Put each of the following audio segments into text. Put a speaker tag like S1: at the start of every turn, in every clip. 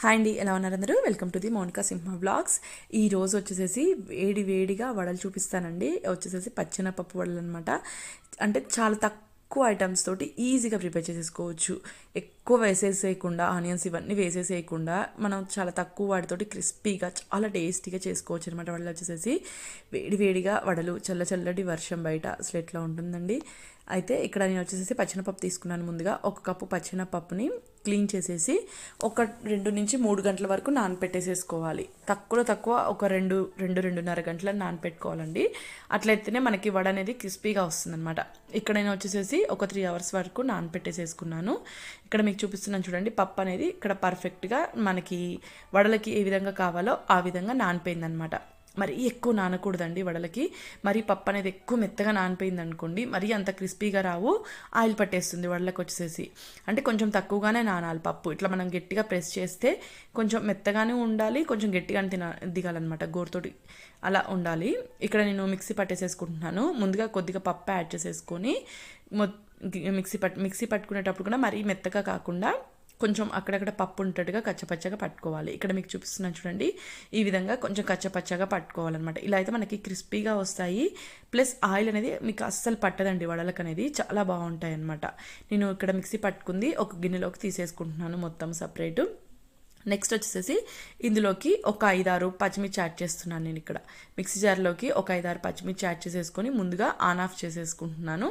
S1: Hi అండి ఎలా ఉన్నారు అందరూ? Welcome to the Mounika Simha blogs ఈ రోజు వచ్చేసేసి వేడి వేడిగా వడలు చూపిస్తానండి. వచ్చేసేసి పచ్చెనపప్పు వడలు అనమాట అంటే చాలా తక్కువ ఐటమ్స్ తోటి ఈజీగా ప్రిపేర్ చేసేసుకోవచ్చు. ఎక్కువ వేసేసేయకుండా ఆనియన్స్ ఇవన్నీ వేసేసేయకుండా మనం చాలా తక్కువ వాటితోటి క్రిస్పీగా చాలా టేస్టీగా చేసుకోవచ్చు అనమాట వడలు వచ్చేసేసి. వేడి వేడిగా వడలు చల్ల చల్లటి వర్షం బయట అసలు ఎట్లా ఉంటుందండి. అయితే ఇక్కడ నేను వచ్చేసి పచ్చెనపప్పు తీసుకున్నాను ముందుగా. ఒక కప్పు పచ్చినపప్పుని క్లీన్ చేసేసి ఒక రెండు నుంచి మూడు గంటల వరకు నానపెట్టేసేసుకోవాలి. తక్కువలో తక్కువ ఒక రెండు రెండు రెండున్నర గంటల నానపెట్టుకోవాలండి. అట్లయితేనే మనకి వడ అనేది క్రిస్పీగా వస్తుందన్నమాట. ఇక్కడ నేను వచ్చేసేసి ఒక త్రీ అవర్స్ వరకు నానపెట్టేసేసుకున్నాను. ఇక్కడ మీకు చూపిస్తున్నాను చూడండి పప్పు అనేది ఇక్కడ పర్ఫెక్ట్గా మనకి వడలకి ఏ విధంగా కావాలో ఆ విధంగా నానిపోయిందనమాట మరి ఎక్కువ నానకూడదండి వడలకి. మరి పప్పు అనేది ఎక్కువ మెత్తగా నానిపోయింది అనుకోండి మరీ అంత క్రిస్పీగా రావు ఆయిల్ పట్టేస్తుంది వడలకు వచ్చేసి. అంటే కొంచెం తక్కువగానే నానాలి పప్పు. ఇట్లా మనం గట్టిగా ప్రెస్ చేస్తే కొంచెం మెత్తగానే ఉండాలి కొంచెం గట్టిగానే తిన దిగాలన్నమాట గోరుతోటి అలా ఉండాలి. ఇక్కడ నేను మిక్సీ పట్టేసేసుకుంటున్నాను. ముందుగా కొద్దిగా పప్పు యాడ్ చేసేసుకొని మొ మిక్సీ పట్ మిక్సీ పట్టుకునేటప్పుడు కూడా మరీ మెత్తగా కాకుండా కొంచెం అక్కడక్కడ పప్పు ఉంటట్టుగా కచ్చపచ్చగా పట్టుకోవాలి. ఇక్కడ మీకు చూపిస్తున్నాను చూడండి. ఈ విధంగా కొంచెం కచ్చపచ్చగా పట్టుకోవాలన్నమాట. ఇలా అయితే మనకి క్రిస్పీగా వస్తాయి. ప్లస్ ఆయిల్ అనేది మీకు అస్సలు పట్టదండి వడలకు అనేది చాలా బాగుంటాయి అన్నమాట నేను ఇక్కడ మిక్సీ పట్టుకుంది. ఒక గిన్నెలోకి తీసేసుకుంటున్నాను మొత్తం సపరేటు. నెక్స్ట్ వచ్చేసి ఇందులోకి ఒక ఐదారు పచ్చిమిర్చి యాడ్ చేస్తున్నాను నేను ఇక్కడ. మిక్సీ జార్లోకి ఒక ఐదారు పచ్చిమిర్చి యాడ్ చేసేసుకొని ముందుగా ఆన్ ఆఫ్ చేసేసుకుంటున్నాను.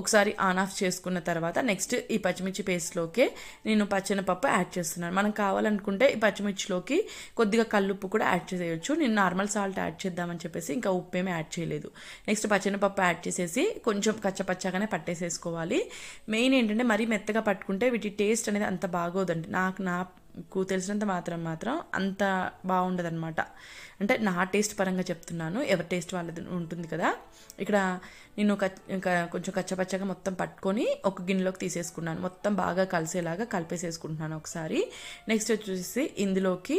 S1: ఒకసారి ఆన్ ఆఫ్ చేసుకున్న తర్వాత నెక్స్ట్ ఈ పచ్చిమిర్చి పేస్ట్లోకే నేను పచ్చెనపప్పు యాడ్ చేస్తున్నాను. మనం కావాలనుకుంటే ఈ పచ్చిమిర్చిలోకి కొద్దిగా కల్లుప్పు కూడా యాడ్ చేసేయచ్చు నేను నార్మల్ సాల్ట్ యాడ్ చేద్దామని చెప్పేసి ఇంకా ఉప్పు ఏమీ యాడ్ చేయలేదు. నెక్స్ట్ పచ్చెనపప్పు యాడ్ చేసేసి కొంచెం కచ్చపచ్చగానే పట్టేసేసుకోవాలి. మెయిన్ ఏంటంటే మరీ మెత్తగా పట్టుకుంటే వీటి టేస్ట్ అనేది అంత బాగోదండి. నాకు నా నాకు తెలిసినంత మాత్రం మాత్రం అంత బాగుండదు అనమాట అంటే నా టేస్ట్ పరంగా చెప్తున్నాను ఎవరి టేస్ట్ వాళ్ళది ఉంటుంది కదా. ఇక్కడ నేను కొంచెం కచ్చపచ్చగా మొత్తం పట్టుకొని ఒక గిన్నెలోకి తీసేసుకున్నాను. మొత్తం బాగా కలిసేలాగా కలిపేసేసుకుంటున్నాను ఒకసారి. నెక్స్ట్ వచ్చేసి ఇందులోకి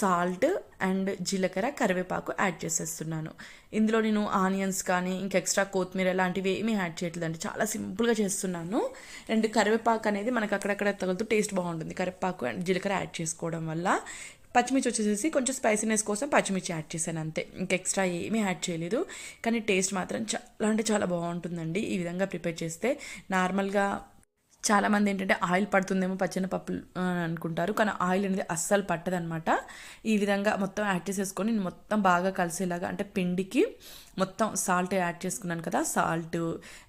S1: సాల్ట్ అండ్ జీలకర్ర కరివేపాకు యాడ్ చేసేస్తున్నాను. ఇందులో నేను ఆనియన్స్ కానీ ఇంకా ఎక్స్ట్రా కొత్తిమీర లాంటివి ఏమీ యాడ్ చేయట్లేదండి. చాలా సింపుల్గా చేస్తున్నాను. అండ్ కరివేపాకు అనేది మనకు అక్కడక్కడ తగులుతూ టేస్ట్ బాగుంటుంది. కరివేపాకు అండ్ జీలకర్ర యాడ్ చేసుకోవడం వల్ల పచ్చిమిర్చి వచ్చేసేసి కొంచెం స్పైసీనెస్ కోసం పచ్చిమిర్చి యాడ్ చేశాను అంతే. ఇంకా ఎక్స్ట్రా ఏమీ యాడ్ చేయలేదు. కానీ టేస్ట్ మాత్రం చాలా అంటే చాలా బాగుంటుందండి. ఈ విధంగా ప్రిపేర్ చేస్తే నార్మల్గా చాలామంది ఏంటంటే ఆయిల్ పడుతుందేమో పప్పులు అనుకుంటారు. కానీ ఆయిల్ అనేది అస్సలు పట్టదనమాట ఈ విధంగా మొత్తం యాడ్ చేసేసుకొని మొత్తం బాగా కలిసేలాగా అంటే పిండికి మొత్తం సాల్ట్ యాడ్ చేసుకున్నాను కదా సాల్ట్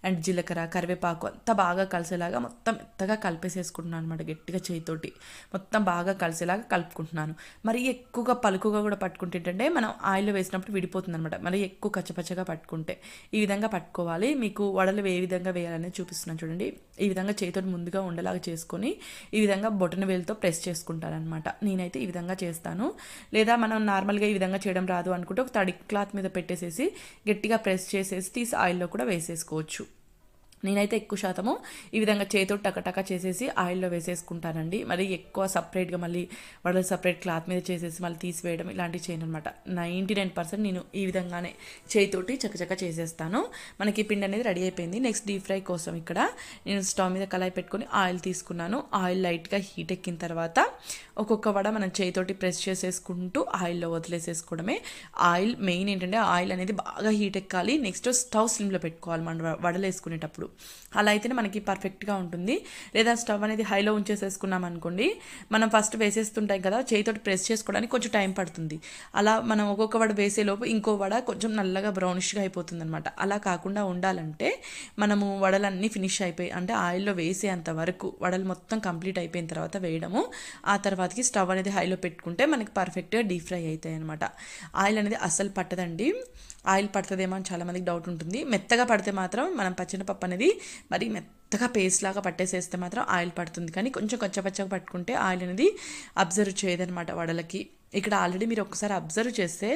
S1: అండ్ జీలకర్ర కరివేపాకు అంతా బాగా కలిసేలాగా మొత్తం మెత్తగా కలిపేసేసుకుంటున్నాను అనమాట గట్టిగా చేయితోటి. మొత్తం బాగా కలిసేలాగా కలుపుకుంటున్నాను. మరి ఎక్కువగా పలుకుగా కూడా పట్టుకుంటే ఏంటంటే మనం ఆయిల్లో వేసినప్పుడు విడిపోతుంది అనమాట మరి ఎక్కువ కచ్చపచ్చగా పట్టుకుంటే ఈ విధంగా పట్టుకోవాలి. మీకు వడలు ఏ విధంగా వేయాలనేది చూపిస్తున్నాను చూడండి. ఈ విధంగా చేతితో ముందుగా ఉండేలాగా చేసుకొని ఈ విధంగా బొటన వేలుతో ప్రెస్ చేసుకుంటారనమాట నేనైతే ఈ విధంగా చేస్తాను. లేదా మనం నార్మల్గా ఈ విధంగా చేయడం రాదు అనుకుంటే ఒక తడి క్లాత్ మీద పెట్టేసేసి గట్టిగా ప్రెస్ చేసేసి తీసి ఆయిల్లో కూడా వేసేసుకోవచ్చు. నేనైతే ఎక్కువ శాతము ఈ విధంగా చేతితో టకటక చేసేసి ఆయిల్లో వేసేసుకుంటానండి. మరి ఎక్కువ సపరేట్గా మళ్ళీ వడలు సపరేట్ క్లాత్ మీద చేసేసి మళ్ళీ తీసివేయడం ఇలాంటివి చేయను అనమాట నైంటీ నైన్ పర్సెంట్ నేను ఈ విధంగానే చేతితోటి చకచక చేసేస్తాను. మనకి పిండి అనేది రెడీ అయిపోయింది. నెక్స్ట్ డీప్ ఫ్రై కోసం ఇక్కడ నేను స్టవ్ మీద కళాయి పెట్టుకొని ఆయిల్ తీసుకున్నాను. ఆయిల్ లైట్గా హీట్ ఎక్కిన తర్వాత ఒక్కొక్క వడ మనం చేతితోటి ప్రెస్ చేసేసుకుంటూ ఆయిల్లో వదిలేసేసుకోవడమే. ఆయిల్ మెయిన్ ఏంటంటే ఆయిల్ అనేది బాగా హీట్ ఎక్కాలి. నెక్స్ట్ స్టవ్ స్లిమ్లో పెట్టుకోవాలి మనం. వడలు వేసుకునేటప్పుడు అలా అయితేనే మనకి పర్ఫెక్ట్గా ఉంటుంది. లేదా స్టవ్ అనేది హైలో ఉంచేసేసుకున్నాం అనుకోండి మనం ఫస్ట్ వేసేస్తుంటాం కదా చేతితోటి ప్రెస్ చేసుకోవడానికి కొంచెం టైం పడుతుంది. అలా మనం ఒక్కొక్క వడ వేసేలోపు ఇంకో వడ కొంచెం నల్లగా బ్రౌనిష్గా అయిపోతుంది అనమాట అలా కాకుండా ఉండాలంటే మనము వడలన్నీ ఫినిష్ అయిపోయి అంటే ఆయిల్లో వేసేంత వరకు వడలు మొత్తం కంప్లీట్ అయిపోయిన తర్వాత వేయడము ఆ తర్వాతకి స్టవ్ అనేది హైలో పెట్టుకుంటే మనకి పర్ఫెక్ట్గా డీప్ ఫ్రై అవుతాయి అనమాట ఆయిల్ అనేది అస్సలు పట్టదండి. ఆయిల్ పడుతుందేమో అని చాలామందికి డౌట్ ఉంటుంది. మెత్తగా పడితే మాత్రం మనం పప్పు అనేది మరి మెత్తగా పేస్ట్ లాగా పట్టేసేస్తే మాత్రం ఆయిల్ పడుతుంది. కానీ కొంచెం కచ్చపచ్చగా పట్టుకుంటే ఆయిల్ అనేది అబ్జర్వ్ చేయదనమాట వడలకి. ఇక్కడ ఆల్రెడీ మీరు ఒకసారి అబ్జర్వ్ చేస్తే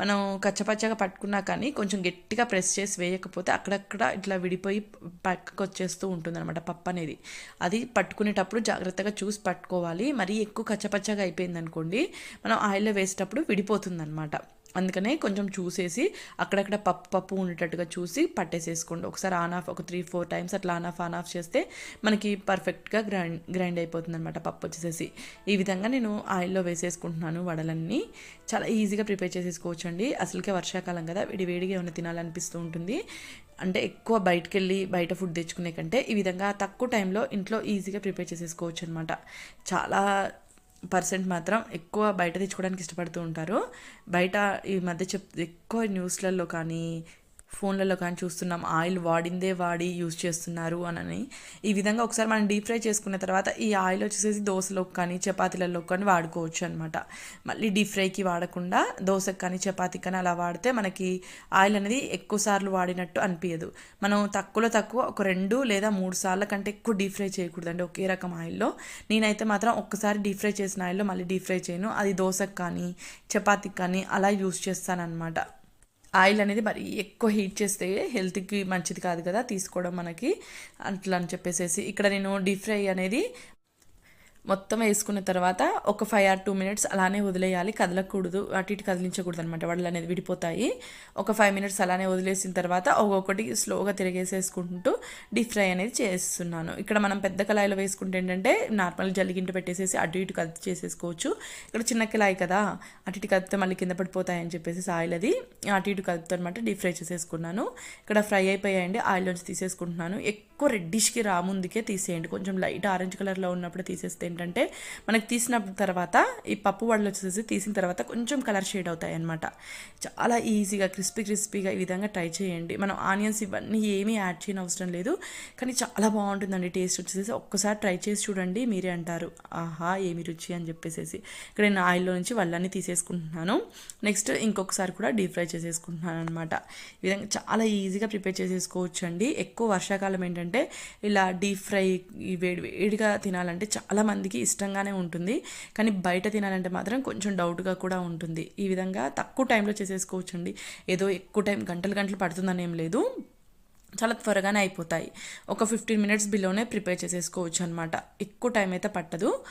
S1: మనం కచ్చపచ్చగా పట్టుకున్నా కానీ కొంచెం గట్టిగా ప్రెస్ చేసి వేయకపోతే అక్కడక్కడ ఇట్లా విడిపోయి పక్కకు వచ్చేస్తూ ఉంటుంది అనమాట పప్పు అనేది. అది పట్టుకునేటప్పుడు జాగ్రత్తగా చూసి పట్టుకోవాలి. మరీ ఎక్కువ కచ్చపచ్చగా అయిపోయింది అనుకోండి మనం ఆయిల్లో వేసేటప్పుడు విడిపోతుంది అనమాట అందుకనే కొంచెం చూసేసి అక్కడక్కడ పప్పు పప్పు ఉండేటట్టుగా చూసి పట్టేసేసుకోండి. ఒకసారి ఆన్ ఆఫ్ ఒక త్రీ ఫోర్ టైమ్స్ అట్లా ఆన్ ఆఫ్ ఆన్ ఆఫ్ చేస్తే మనకి పర్ఫెక్ట్గా గ్రైండ్ గ్రైండ్ అయిపోతుంది అనమాట పప్పు వచ్చేసేసి. ఈ విధంగా నేను ఆయిల్లో వేసేసుకుంటున్నాను వడలన్నీ. చాలా ఈజీగా ప్రిపేర్ చేసేసుకోవచ్చు అండి అసలుకే వర్షాకాలం కదా వేడి వేడిగా ఏమైనా తినాలనిపిస్తూ ఉంటుంది. అంటే ఎక్కువ బయటకు వెళ్ళి బయట ఫుడ్ తెచ్చుకునే కంటే ఈ విధంగా తక్కువ టైంలో ఇంట్లో ఈజీగా ప్రిపేర్ చేసేసుకోవచ్చు అనమాట చాలా పర్సెంట్ మాత్రం ఎక్కువ బయట తెచ్చుకోవడానికి ఇష్టపడుతూ ఉంటారు. బయట ఈ మధ్య చెప్ ఎక్కువ న్యూస్లలో కానీ ఫోన్లలో కానీ చూస్తున్నాం ఆయిల్ వాడిందే వాడి యూజ్ చేస్తున్నారు అని ఈ విధంగా ఒకసారి మనం డీప్ ఫ్రై చేసుకున్న తర్వాత ఈ ఆయిల్ వచ్చేసి దోశలోకి కానీ చపాతీలలో కానీ వాడుకోవచ్చు అనమాట మళ్ళీ డీప్ ఫ్రైకి వాడకుండా దోశకు కానీ చపాతీకి కానీ అలా వాడితే మనకి ఆయిల్ అనేది ఎక్కువ సార్లు వాడినట్టు అనిపించదు మనం తక్కువలో తక్కువ ఒక రెండు లేదా మూడు సార్ల కంటే ఎక్కువ డీప్ ఫ్రై చేయకూడదండి ఒకే రకం ఆయిల్లో. నేనైతే మాత్రం ఒక్కసారి డీప్ ఫ్రై చేసిన ఆయిల్లో మళ్ళీ డీప్ ఫ్రై చేయను. అది దోశకు కానీ చపాతీకి కానీ అలా యూజ్ చేస్తానన్నమాట. ఆయిల్ అనేది మరి ఎక్కువ హీట్ చేస్తే హెల్త్కి మంచిది కాదు కదా తీసుకోవడం మనకి అట్లా అని చెప్పేసేసి. ఇక్కడ నేను డీప్ ఫ్రై అనేది మొత్తం వేసుకున్న తర్వాత ఒక ఫైవ్ ఆర్ టూ మినిట్స్ అలానే వదిలేయాలి. కదలకూడదు. అటు ఇటు కదిలించకూడదు అనమాట వడలు అనేది విడిపోతాయి. ఒక ఫైవ్ మినిట్స్ అలానే వదిలేసిన తర్వాత ఒక్కొక్కటి స్లోగా తిరిగేసేసుకుంటూ డీప్ ఫ్రై అనేది చేస్తున్నాను. ఇక్కడ మనం పెద్ద కళాయిలో వేసుకుంటే ఏంటంటే నార్మల్ జల్లిగింట పెట్టేసేసి అటు ఇటు కది చేసేసుకోవచ్చు. ఇక్కడ చిన్న కళాయి కదా. అటు ఇటు కదిపితే మళ్ళీ కింద పడిపోతాయని చెప్పేసి ఆయిల్ అది అటు ఇటు కదుపుతా అనమాట డీప్ ఫ్రై చేసేసుకున్నాను. ఇక్కడ ఫ్రై అయిపోయాయండి. ఆయిల్ నుంచి తీసేసుకుంటున్నాను. ఎక్కువ ఎక్కువ రెడ్డిష్కి రాముందుకే తీసేయండి. కొంచెం లైట్ ఆరెంజ్ కలర్లో ఉన్నప్పుడు తీసేస్తే ఏంటంటే మనకి తీసిన తర్వాత ఈ పప్పు వడలు వచ్చేసి తీసిన తర్వాత కొంచెం కలర్ షేడ్ అవుతాయి అనమాట చాలా ఈజీగా క్రిస్పీ క్రిస్పీగా ఈ విధంగా ట్రై చేయండి. మనం ఆనియన్స్ ఇవన్నీ ఏమీ యాడ్ చేయని అవసరం లేదు. కానీ చాలా బాగుంటుందండి. టేస్ట్ వచ్చేసి ఒక్కసారి ట్రై చేసి చూడండి. మీరే అంటారు ఆహా ఏమి రుచి? అని చెప్పేసేసి. ఇక్కడ నేను ఆయిల్లో నుంచి వల్లన్నీ తీసేసుకుంటున్నాను. నెక్స్ట్ ఇంకొకసారి కూడా డీప్ ఫ్రై చేసేసుకుంటున్నాను అనమాట ఈ విధంగా చాలా ఈజీగా ప్రిపేర్ చేసేసుకోవచ్చు అండి ఎక్కువ వర్షాకాలం ఏంటంటే ఇలా డీప్ ఫ్రై వేడి వేడిగా తినాలంటే చాలామందికి ఇష్టంగానే ఉంటుంది. కానీ బయట తినాలంటే మాత్రం కొంచెం డౌట్గా కూడా ఉంటుంది. ఈ విధంగా తక్కువ టైంలో చేసేసుకోవచ్చండి. ఏదో ఎక్కువ టైం గంటలు గంటలు పడుతుందని ఏం లేదు. చాలా త్వరగానే అయిపోతాయి. ఒక ఫిఫ్టీన్ మినిట్స్ బిలోనే ప్రిపేర్ చేసేసుకోవచ్చు అనమాట ఎక్కువ టైం అయితే పట్టదు.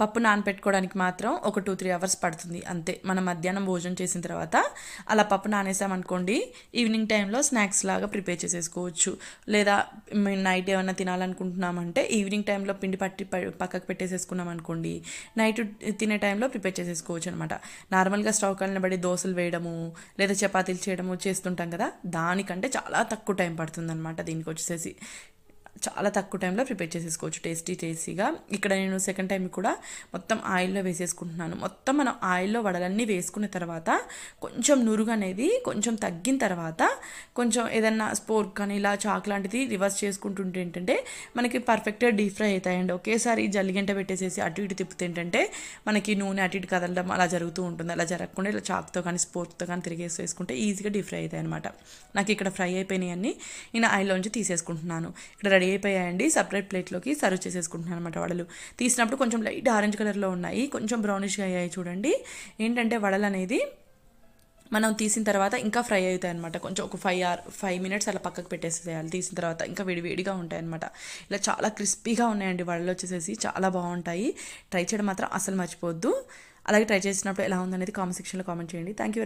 S1: పప్పు నానపెట్టుకోవడానికి మాత్రం ఒక టూ త్రీ అవర్స్ పడుతుంది. అంతే. మనం మధ్యాహ్నం భోజనం చేసిన తర్వాత అలా పప్పు నానేసామనుకోండి ఈవినింగ్ టైంలో స్నాక్స్ లాగా ప్రిపేర్ చేసేసుకోవచ్చు. లేదా నైట్ ఏమైనా తినాలనుకుంటున్నామంటే ఈవినింగ్ టైంలో పిండి పట్టి పక్కకు పెట్టేసేసుకున్నాం అనుకోండి నైట్ తినే టైంలో ప్రిపేర్ చేసేసుకోవచ్చు అనమాట నార్మల్గా స్టవ్ కలిన పడి దోశలు వేయడము లేదా చపాతీలు చేయడము చేస్తుంటాం కదా దానికంటే చాలా తక్కువ టైం పడుతుంది అనమాట దీనికి వచ్చేసి చాలా తక్కువ టైంలో ప్రిపేర్ చేసేసుకోవచ్చు. టేస్టీ టేస్టీగా ఇక్కడ నేను సెకండ్ టైం కూడా మొత్తం ఆయిల్లో వేసేసుకుంటున్నాను. మొత్తం మనం ఆయిల్లో వడలన్నీ వేసుకున్న తర్వాత కొంచెం నురుగు అనేది కొంచెం తగ్గిన తర్వాత కొంచెం ఏదన్నా స్పోర్క్ కానీ ఇలా చాక్ లాంటిది రివర్స్ చేసుకుంటుంటే ఏంటంటే మనకి పర్ఫెక్ట్గా డీప్ ఫ్రై అవుతాయండి. ఒకేసారి జల్లిగంట పెట్టేసేసి అటు ఇటు తిప్పుతే ఏంటంటే మనకి నూనె అటు ఇటు కదలడం అలా జరుగుతూ ఉంటుంది. అలా జరగకుండా ఇలా చాక్తో కానీ స్పోర్క్తో కానీ తిరిగేసి వేసుకుంటే ఈజీగా డీప్ ఫ్రై అవుతాయి అనమాట నాకు ఇక్కడ ఫ్రై అయిపోయినాయి అన్నీ నేను ఆయిల్లోంచి తీసేసుకుంటున్నాను. ఇక్కడ రెడీ అయిపోయాయండి సపరేట్ ప్లేట్లోకి సర్వ్ చేసేసుకుంటున్నాను అనమాట వడలు. తీసినప్పుడు కొంచెం లైట్ ఆరెంజ్ కలర్లో ఉన్నాయి. కొంచెం బ్రౌనిష్గా అయ్యాయి చూడండి. ఏంటంటే వడలు అనేది మనం తీసిన తర్వాత ఇంకా ఫ్రై అవుతాయి అనమాట కొంచెం ఒక ఫైవ్ ఆర్ ఫైవ్ మినిట్స్ అలా పక్కకు పెట్టేసేయాలి. తీసిన తర్వాత ఇంకా విడివిడిగా ఉంటాయి అనమాట ఇలా చాలా క్రిస్పీగా ఉన్నాయండి వడలు వచ్చేసేసి. చాలా బాగుంటాయి. ట్రై చేయడం మాత్రం అసలు మర్చిపోవద్దు. అలాగే ట్రై చేసినప్పుడు ఎలా ఉందనేది కామెంట్ సెక్షన్లో కామెంట్ చేయండి. Thank you